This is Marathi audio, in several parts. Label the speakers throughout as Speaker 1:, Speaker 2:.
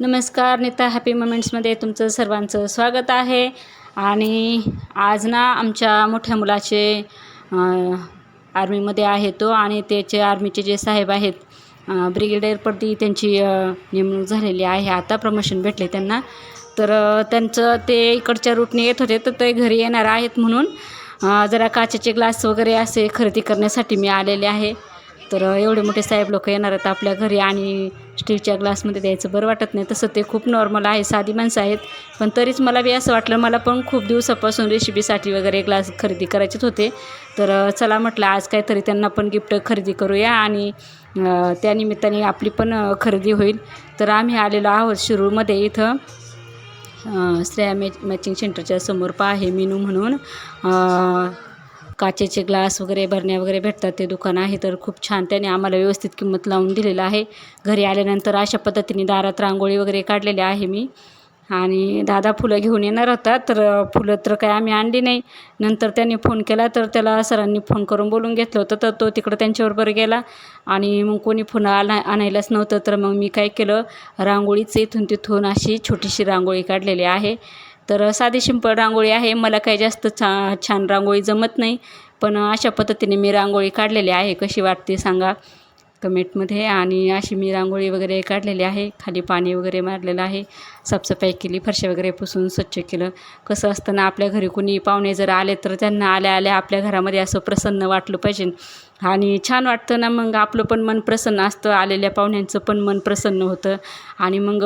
Speaker 1: नमस्कार नीता हॅपी मोमेंट्समध्ये तुमचं सर्वांचं स्वागत आहे. आणि आज ना आमच्या मोठ्या मुलाचे आर्मीमध्ये आहे तो आणि त्याचे आर्मीचे जे साहेब आहेत ब्रिगेडियरपदी त्यांची नेमणूक झालेली आहे. आता प्रमोशन भेटले त्यांना. तर त्यांचं ते इकडच्या रूटने येत होते तर ते घरी येणार आहेत म्हणून जरा काचेचे ग्लास वगैरे असे खरेदी करण्यासाठी मी आलेले आहे. तर एवढे मोठे साहेब लोक येणार आहेत आपल्या घरी आणि स्टीलच्या ग्लासमध्ये द्यायचं बरं वाटत नाही. तसं ते खूप नॉर्मल आहे साधी माणसं आहेत. पण तरीच मला बी असं वाटलं मला पण खूप दिवसापासून रेसिपीसाठी वगैरे ग्लास खरेदी करायचेच होते. तर चला म्हटलं आज काहीतरी त्यांना पण गिफ्ट खरेदी करूया आणि त्यानिमित्ताने आपली पण खरेदी होईल. तर आम्ही आलेलो आहोत शिरूरमध्ये इथं. श्रेया मॅच मॅचिंग सेंटरच्या समोर पा आहे मेनू म्हणून. काचेचे ग्लास वगैरे भरण्या वगैरे भेटतात ते दुकान आहे. तर खूप छान त्याने आम्हाला व्यवस्थित किंमत लावून दिलेलं आहे. घरी आल्यानंतर अशा पद्धतीने दारात रांगोळी वगैरे काढलेली आहे मी. आणि दादा फुलं घेऊन येणार होता तर फुलं तर काय आम्ही आणली नाही. नंतर त्यांनी फोन केला तर त्याला सरांनी फोन करून बोलून घेतलं होतं तर तो तिकडं त्यांच्याबरोबर गेला. आणि मग कोणी फुलं आणा आणायलाच नव्हतं तर मग मी काय केलं रांगोळीच इथून तिथून अशी छोटीशी रांगोळी काढलेली आहे. तर साधी शिंपळ रांगोळी आहे. मला काही जास्त छा छान रांगोळी जमत नाही. पण अशा पद्धतीने मी रांगोळी काढलेली आहे. कशी वाटते सांगा कमेंटमध्ये. आणि अशी मी रांगोळी वगैरे काढलेली आहे. खाली पाणी वगैरे मारलेलं आहे. साफसफाई केली. फरशा वगैरे पुसून स्वच्छ केलं. कसं असतं ना आपल्या घरी कोणी पाहुणे जर आले तर त्यांना आल्या आल्या आपल्या घरामध्ये असं प्रसन्न वाटलं पाहिजे. आणि छान वाटतं ना मग आपलं पण मन प्रसन्न असतं. आलेल्या पाहुण्यांचं पण मन प्रसन्न होतं. आणि मग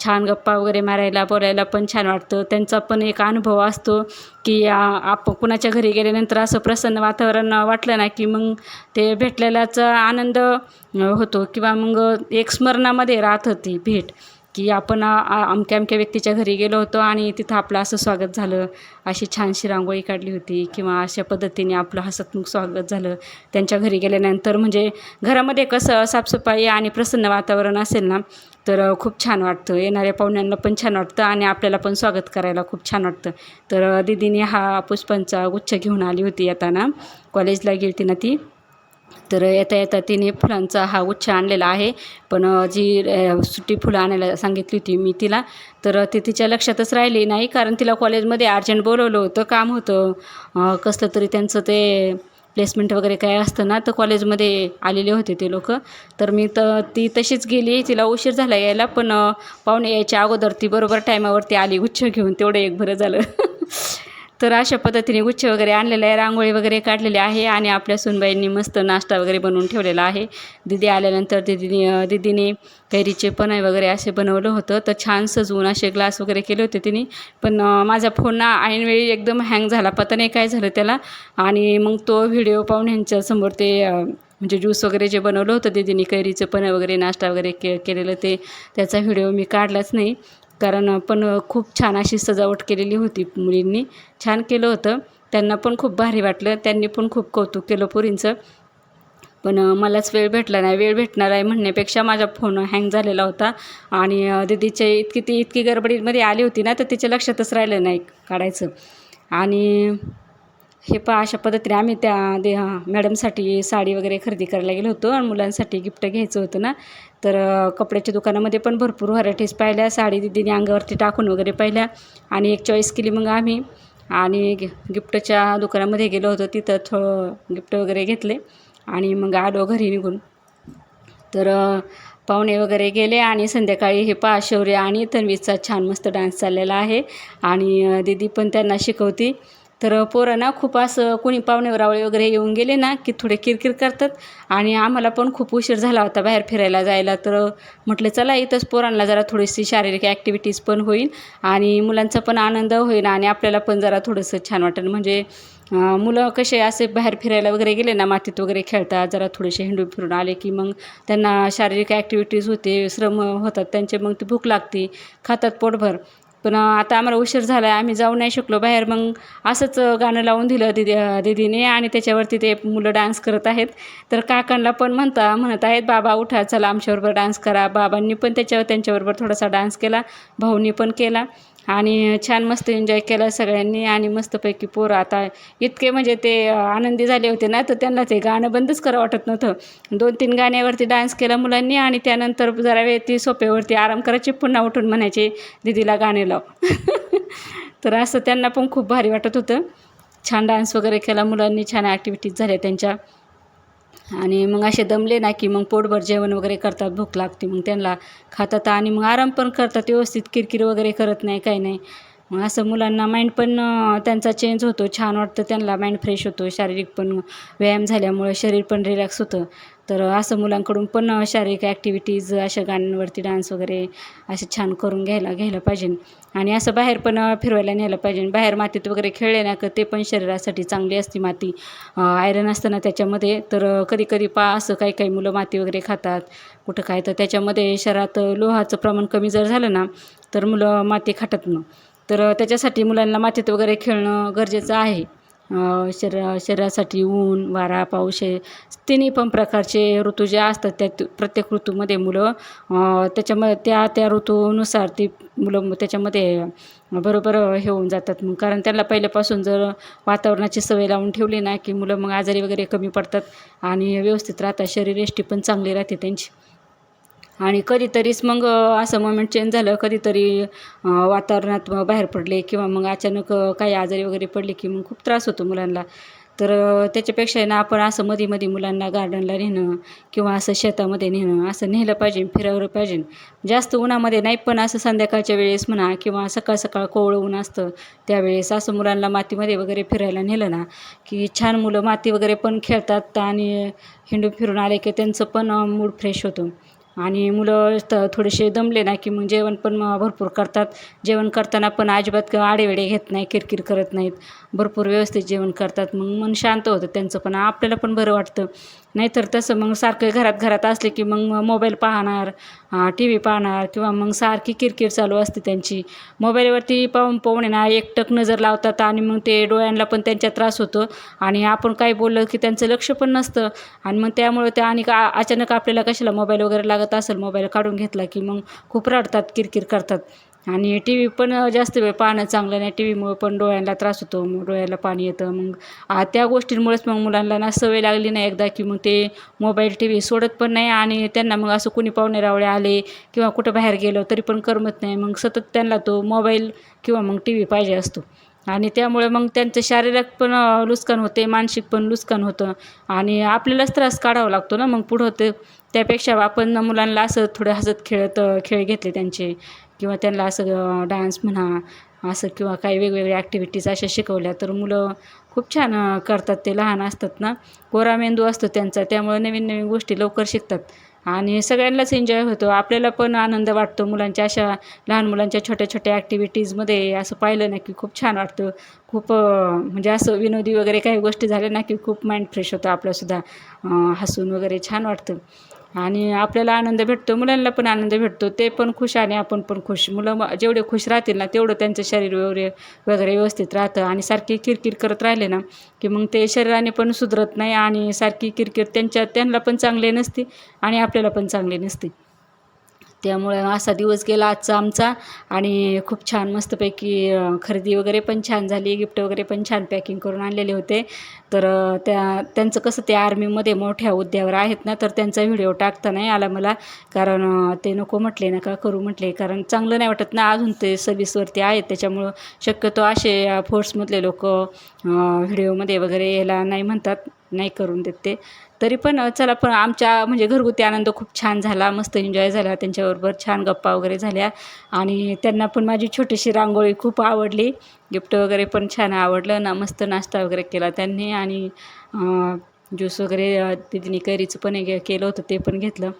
Speaker 1: छान गप्पा वगैरे मारायला बोलायला पण छान वाटतं. त्यांचा पण एक अनुभव असतो की आप कुणाच्या घरी गेल्यानंतर असं प्रसन्न वातावरण वाटलं ना की मग ते भेटलेल्याचा आनंद होतो किंवा मग एक स्मरणामध्ये राहत होती भेट. की आपण अमक्या अमक्या व्यक्तीच्या घरी गेलो होतो आणि तिथं आपलं असं स्वागत झालं. अशी छानशी रांगोळी काढली होती किंवा अशा पद्धतीने आपलं हसतमुख स्वागत झालं. त्यांच्या घरी गेल्यानंतर म्हणजे घरामध्ये कसं साफसफाई आणि प्रसन्न वातावरण असेल ना तर खूप छान वाटतं. येणाऱ्या पाहुण्यांना पण छान वाटतं आणि आपल्याला पण स्वागत करायला खूप छान वाटतं. तर दिदीने हा पुष्पांचा गुच्छ घेऊन आली होती येताना कॉलेजला गेली ना ती. तर येता येता तिने फुलांचा हा गुच्छ आणलेला आहे. पण जी सुट्टी फुलं आणायला सांगितली होती मी तिला तर ती तिच्या लक्षातच राहिली नाही कारण तिला कॉलेजमध्ये अर्जंट बोलवलं होतं काम होतं. कसलं तरी त्यांचं ते प्लेसमेंट वगैरे काय असतं ना तर कॉलेजमध्ये आलेले होते ते लोक. तर मी तर ती तशीच गेली तिला उशीर झाला यायला पण पाहुणे यायच्या अगोदर ती बरोबर टायमावरती आली गुच्छ घेऊन तेवढं एक बरं झालं. तर अशा पद्धतीने गुच्छ वगैरे आणलेले आहे रांगोळी वगैरे काढलेली आहे आणि आपल्या सुनबाईंनी मस्त नाश्ता वगैरे बनवून ठेवलेला आहे. दिदी आल्यानंतर दिदीने दिदीने कैरीचे पन्हे वगैरे असे बनवलं होतं. तर छान सजवून असे ग्लास वगैरे केले होते तिने. पण माझा फोन ना ऐनवेळी एकदम हँग झाला. पता नाही काय झालं त्याला. आणि मग तो व्हिडिओ पाहुण्यांच्या समोर ते म्हणजे ज्यूस वगैरे जे बनवलं होतं दिदीने कैरीचं पण वगैरे नाश्ता वगैरे के केलेलं ते त्याचा व्हिडिओ मी काढलाच नाही. कारण पण खूप छान अशी सजावट केलेली होती मुलींनी. छान केलं होतं. त्यांना पण खूप भारी वाटलं. त्यांनी पण खूप कौतुक केलं पुरींचं. पण मलाच वेळ भेटला नाही. वेळ भेटणार आहे म्हणण्यापेक्षा माझा फोन हँग झालेला होता. आणि दीदीच्या इतकी ती इतकी गडबडीमध्ये आली होती ना तर तिच्या लक्षातच राहिलं नाही काढायचं. आणि हे पहा अशा पद्धतीने आम्ही त्या दे मॅडमसाठी साडी वगैरे खरेदी करायला गेलो होतो आणि मुलांसाठी गिफ्ट घ्यायचं होतं ना. तर कपड्याच्या दुकानामध्ये पण भरपूर व्हरायटीज पाहिल्या साडी दिदीने अंगावरती टाकून वगैरे पाहिल्या आणि एक चॉईस केली मग आम्ही. आणि गि गिफ्टच्या दुकानामध्ये गेलो होतो तिथं थोडं गिफ्ट वगैरे घेतले आणि मग आलो घरी निघून. तर पाहुणे वगैरे गेले आणि संध्याकाळी हे पहा शौर्य आणि तन्वीचा छान मस्त डान्स चाललेला आहे. आणि दिदी दीदी पण त्यांना शिकवती. तर पोरं ना खूप असं कोणी पाहुणे रावळे वगैरे येऊन गेले ना की थोडे किरकिर करतात. आणि आम्हाला पण खूप उशीर झाला होता बाहेर फिरायला जायला. तर म्हटलं चला इथंच पोरांना जरा थोडीशी शारीरिक ॲक्टिव्हिटीज पण होईल आणि मुलांचा पण आनंद होईल आणि आपल्याला पण जरा थोडंसं छान वाटेल. म्हणजे मुलं कसे असे बाहेर फिरायला वगैरे गेले ना मातीत वगैरे खेळतात जरा थोडेसे हिंडून फिरून आले की मग त्यांना शारीरिक ॲक्टिव्हिटीज होते श्रम होतात त्यांचे मग ती भूक लागते खातात पोटभर. पण आता आम्हाला उशीर झाला आहे आम्ही जाऊ नाही शकलो बाहेर. मग असंच गाणं लावून दिलं दिदी दिदीने आणि त्याच्यावरती ते मुलं डान्स करत आहेत. तर काकांना पण म्हणता म्हणत आहेत बाबा उठा चला आमच्याबरोबर डान्स करा. बाबांनी पण त्याच्यावर त्यांच्याबरोबर थोडासा डान्स केला भाऊनी पण केला. आणि छान मस्त एन्जॉय केला सगळ्यांनी आणि मस्तपैकी पोरं आता इतके म्हणजे ते आनंदी झाले होते ना तर त्यांना ते गाणं बंदच करा वाटत नव्हतं. दोन तीन गाण्यावरती डान्स केला मुलांनी आणि त्यानंतर जरा वेळ ती सोप्यावरती आराम करायची पुन्हा उठून म्हणायचे दीदीला गाणे लाव. तर असं त्यांना पण खूप भारी वाटत होतं. छान डान्स वगैरे केला मुलांनी छान ॲक्टिव्हिटीज झाल्या त्यांच्या. आणि मग असे दमले ना की मग पोटभर जेवण वगैरे करतात भूक लागते मग त्यांना खातात आणि मग आराम पण करतात व्यवस्थित किरकिर वगैरे करत नाही काही नाही. मग असं मुलांना माइंड पण त्यांचा चेंज होतो. छान वाटतं त्यांना माइंड फ्रेश होतो. शारीरिक पण व्यायाम झाल्यामुळे शरीर पण रिलॅक्स होतं. तर असं मुलांकडून पण शारीरिक ॲक्टिव्हिटीज अशा गाण्यांवरती डान्स वगैरे असे छान करून घ्यायला घ्यायला पाहिजे. आणि असं बाहेर पण फिरवायला न्यायला पाहिजे. बाहेर मातीत वगैरे खेळले ना का ते पण शरीरासाठी चांगली असते माती. आयरन असतं ना त्याच्यामध्ये. तर कधी कधी पा असं काही काही मुलं माती वगैरे खातात. कुठं काय तर त्याच्यामध्ये शरीरात लोहाचं प्रमाण कमी जर झालं ना तर मुलं माती खातात मग. तर त्याच्यासाठी मुलांना मातीत वगैरे खेळणं गरजेचं आहे. अं, शरीरा शरीरासाठी ऊन वारा पाऊस हे तिन्ही पण प्रकारचे ऋतू जे असतात त्यात प्रत्येक ऋतूमध्ये मुलं त्याच्यामध्ये त्या त्या ऋतूनुसार ती मुलं त्याच्यामध्ये बरोबर हे होऊन जातात. मग कारण त्यांना पहिल्यापासून जर वातावरणाची सवय लावून ठेवली ना की मुलं मग आजारी वगैरे कमी पडतात आणि व्यवस्थित राहतात शरीर एष्टी पण चांगली राहते त्यांची. आणि कधीतरीच मग असं मोमेंट चेंज झालं कधीतरी वातावरणात बाहेर पडले किंवा मग अचानक काही आजारी वगैरे पडले की मग खूप त्रास होतो मुलांना. तर त्याच्यापेक्षा आहे ना आपण असं मध्ये मध्ये मुलांना गार्डनला नेणं किंवा असं शेतामध्ये नेणं असं नेलं पाहिजे फिरावलं पाहिजे. जास्त उन्हामध्ये नाही पण असं संध्याकाळच्या वेळेस म्हणा किंवा सकाळ सकाळ कोवळं ऊन असतं त्यावेळेस असं मुलांना मातीमध्ये वगैरे फिरायला नेलं ना की छान मुलं माती वगैरे पण खेळतात आणि हिंडून फिरून आले की त्यांचं पण मूड फ्रेश होतो. आणि मुलं त थोडेसे दमले ना की मग जेवण पण मग भरपूर करतात. जेवण करताना पण अजिबात आडेवेडे घेत नाही किरकिर करत नाहीत. भरपूर व्यवस्थित जेवण करतात. मग मन शांत होतं त्यांचं पण. आपल्याला पण बरं वाटतं. नाहीतर तसं मग सारखं घरात घरात असले की मग मोबाईल पाहणार टी व्ही पाहणार किंवा मग सारखी किरकिर चालू असते त्यांची. मोबाईलवरती पाहून पाहून ना एकटक नजर लावतात आणि मग ते डोळ्यांना पण त्यांच्या त्रास होतो. आणि आपण काय बोललं की त्यांचं लक्ष पण नसतं. आणि मग त्यामुळे त्या आणि का अचानक आपल्याला कशाला मोबाईल वगैरे लागत असेल मोबाईल काढून घेतला की मग खूप रडतात किरकिर करतात. आणि टी व्ही पण जास्त वेळ पाहणं चांगलं नाही. टी व्हीमुळे पण डोळ्यांना त्रास होतो मग डोळ्याला पाणी येतं मग त्या गोष्टींमुळेच मग मुलांना ना सवय लागली नाही एकदा की मग ते मोबाईल टी व्ही सोडत पण नाही आणि त्यांना मग असं कुणी पाहुणे रावळे आले किंवा कुठं बाहेर गेलो तरी पण करमत नाही. मग सतत त्यांना तो मोबाईल किंवा मग टी व्ही पाहिजे असतो. आणि त्यामुळे मग त्यांचं शारीरिक पण अ, नुकसान होते मानसिक पण नुकसान होतं आणि आपल्यालाच त्रास काढावा लागतो ना. मग पुढं ते त्यापेक्षा आपण मुलांना असं थोडं हसत खेळत खेळ घेतले त्यांचे किंवा त्यांना असं डान्स म्हणा असं किंवा काही वेगवेगळ्या ॲक्टिव्हिटीज अशा शिकवल्या तर मुलं खूप छान करतात. ते लहान असतात ना कोरा मेंदू असतो त्यांचा त्यामुळे नवीन नवीन गोष्टी लवकर शिकतात. आणि सगळ्यांनाच एन्जॉय होतो. आपल्याला पण आनंद वाटतो मुलांच्या अशा लहान मुलांच्या छोट्या छोट्या ॲक्टिव्हिटीजमध्ये असं पाहिलं ना की खूप छान वाटतं. खूप म्हणजे असं विनोदी वगैरे काही गोष्टी झाल्या ना की खूप माइंड फ्रेश होतं आपलंसुद्धा हसून वगैरे छान वाटतं. आणि आपल्याला आनंद भेटतो मुलांना पण आनंद भेटतो. ते पण खुश आणि आपण पण खुश. मुलं जेवढे खुश राहतील ना तेवढं त्यांचं शरीर वगैरे वगैरे व्यवस्थित राहतं. आणि सारखी किरकिर करत राहिले ना की मग ते शरीराने पण सुधरत नाही आणि सारखी किरकिर त्यांच्या त्यांना पण चांगले नसते आणि आपल्याला पण चांगले नसते. त्यामुळे असा दिवस गेला आजचा आमचा. आणि खूप छान मस्तपैकी खरेदी वगैरे पण छान झाली. गिफ्ट वगैरे पण छान पॅकिंग करून आणलेले होते. तर त्या त्यांचं कसं ते आर्मीमध्ये मोठ्या उद्यावर आहेत ना तर त्यांचा व्हिडिओ टाकता नाही आला मला. कारण ते नको म्हटले नका करू म्हटले. कारण चांगलं नाही वाटत ना अजून ते सर्विसवरती आहेत. त्याच्यामुळं शक्यतो असे फोर्समधले लोक व्हिडिओमध्ये वगैरे यायला नाही म्हणतात. नाही करून देत ते. तरी पण चला पण आमच्या म्हणजे घरगुती आनंद खूप छान झाला मस्त एन्जॉय झाला त्यांच्याबरोबर छान गप्पा वगैरे झाल्या. आणि त्यांना पण माझी छोटीशी रांगोळी खूप आवडली. गिफ्ट वगैरे पण छान आवडलं. ना मस्त नाश्ता वगैरे केला त्यांनी आणि ज्यूस वगैरे अ, करीचं कैरीचं पण हे केलं होतं ते पण घेतलं.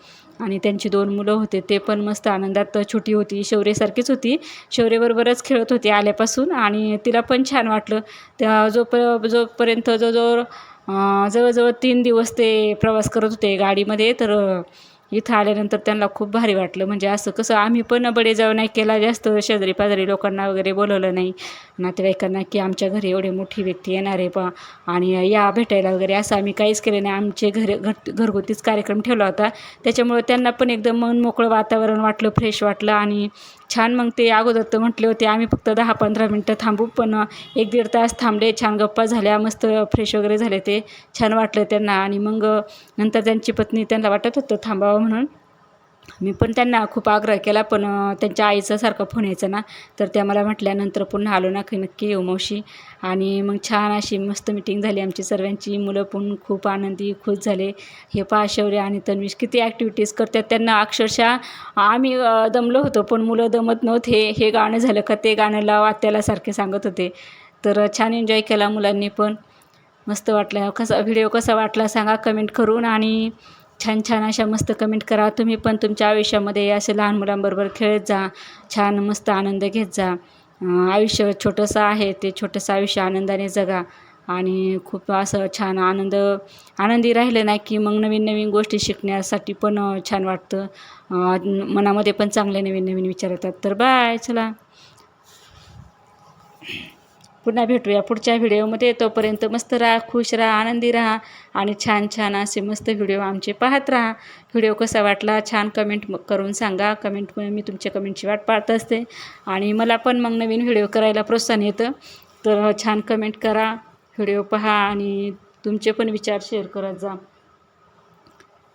Speaker 1: आणि त्यांची दोन मुलं होते ते पण मस्त आनंदात छोटी होती शौर्यसारखीच होती. शौर्यबरोबरच खेळत होती आल्यापासून आणि तिला पण छान वाटलं. त्या जोप जोपर्यंत जो जो जवळजवळ तीन दिवस ते प्रवास करत होते गाडीमध्ये तर इथं आल्यानंतर त्यांना खूप भारी वाटलं. म्हणजे असं कसं आम्ही पण बडेजाव नाही केला जास्त शेजारी पाजारी लोकांना वगैरे बोलवलं नाही. नातेवाईकांना की आमच्या घरी एवढी मोठी व्यक्ती येणार आहे पा आणि या भेटायला वगैरे असं आम्ही काहीच केलं नाही. आमचे घर घर घरगुतीच कार्यक्रम ठेवला होता. त्याच्यामुळं त्यांना पण एकदम मन मोकळं वातावरण वाटलं फ्रेश वाटलं. आणि छान मग ते अगोदर तर म्हटले होते आम्ही फक्त दहा पंधरा मिनटं थांबू पण एक दीड तास थांबले छान गप्पा झाल्या मस्त फ्रेश वगैरे झाले ते. छान वाटलं त्यांना आणि मग नंतर त्यांची पत्नी त्यांना वाटत होतं थांबावं म्हणून मी पण त्यांना खूप आग्रह केला पण त्यांच्या आईचा सारखा फोन यायचा ना तर त्या मला म्हटल्यानंतर पुन्हा आलो ना की नक्की येऊ मावशी. आणि मग छान अशी मस्त मिटिंग झाली आमची सर्वांची. मुलं पण खूप आनंदी खुश झाले. हे पहा शौर्य आणि तन्वीश किती ॲक्टिव्हिटीज करतात. त्यांना अक्षरशः आम्ही दमलो होतो पण मुलं दमत नव्हते. हे गाणं झालं का ते गाणं लाव आत्याला सारखे सांगत होते. तर छान एन्जॉय केला मुलांनी पण. मस्त वाटलं. कसा व्हिडिओ कसा वाटला सांगा कमेंट करून. आणि छान छान अशा मस्त कमेंट करा. तुम्ही पण तुमच्या आयुष्यामध्ये असे लहान मुलांबरोबर खेळत जा. छान मस्त आनंद घेत जा. आयुष्य छोटंसं आहे ते छोटंसं आयुष्य आनंदाने जगा. आणि खूप असं छान आनंद आनंदी राहिलं नाही की मग नवीन नवीन गोष्टी शिकण्यासाठी पण छान वाटतं. मनामध्ये पण चांगले नवीन नवीन विचार येतात. तर बाय चला. पुन्हा भेटूया पुढच्या व्हिडिओमध्ये. तोपर्यंत मस्त राहा खुश राहा आनंदी राहा आणि छान छान असे मस्त व्हिडिओ आमचे पाहत राहा. व्हिडिओ कसा वाटला छान कमेंट करून सांगा. कमेंट मी तुमच्या कमेंटची वाट पाहत असते. आणि मला पण मग नवीन व्हिडिओ करायला प्रोत्साहन येतं. तर छान कमेंट करा व्हिडिओ पहा आणि तुमचे पण विचार शेअर करत जा.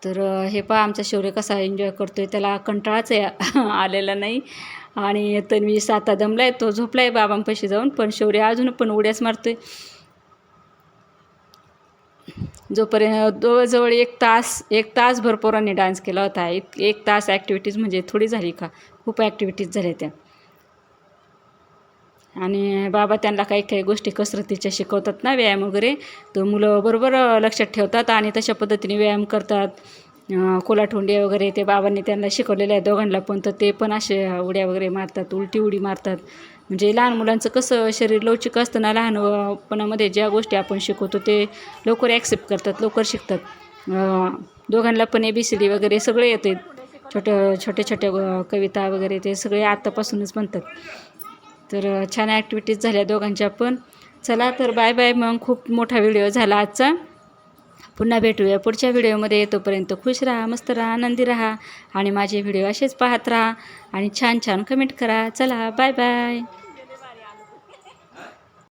Speaker 1: तर हे पहा आमचा शौर्य कसा एन्जॉय करतो आहे त्याला कंटाळाच आहे आलेला नाही. आणि तन्वी साता दमला आहे तो झोपला आहे बाबांपाशी जाऊन पण शौर्य अजून पण उड्याच मारतोय. जोपर्यंत जवळजवळ एक तास एक तास भरपूरांनी डान्स केला होता एक एक तास ॲक्टिव्हिटीज म्हणजे थोडी झाली का? खूप ॲक्टिव्हिटीज झाल्या त्या. आणि बाबा त्यांना काही काही गोष्टी कसरतीच्या शिकवतात ना व्यायाम वगैरे तर मुलं बरोबर लक्षात ठेवतात आणि तशा पद्धतीने व्यायाम करतात. अ, वगैरे ते बाबांनी त्यांना शिकवलेले आहे दोघांना पण तर ते पण असे उड्या वगैरे मारतात उलटी उडी मारतात. म्हणजे लहान मुलांचं कसं शरीर लवचिक असतं ना लहानपणामध्ये ज्या गोष्टी आपण शिकवतो ते लवकर ॲक्सेप्ट करतात लवकर शिकतात. दोघांना पण ए बी सी डी वगैरे सगळे येते. छोट्या छोट्या छोट्या कविता वगैरे ते सगळे आत्तापासूनच म्हणतात तर छान ॲक्टिव्हिटीज झाल्या दोघांच्या पण. चला तर बाय बाय मग खूप मोठा व्हिडिओ झाला आजचा. पुन्हा भेटूया. पुढच्या व्हिडिओमध्ये तोपर्यंत खुश राहा मस्त राहा आनंदी राहा आणि माझे व्हिडिओ असेच पाहत राहा आणि छान छान कमेंट करा. चला बाय बाय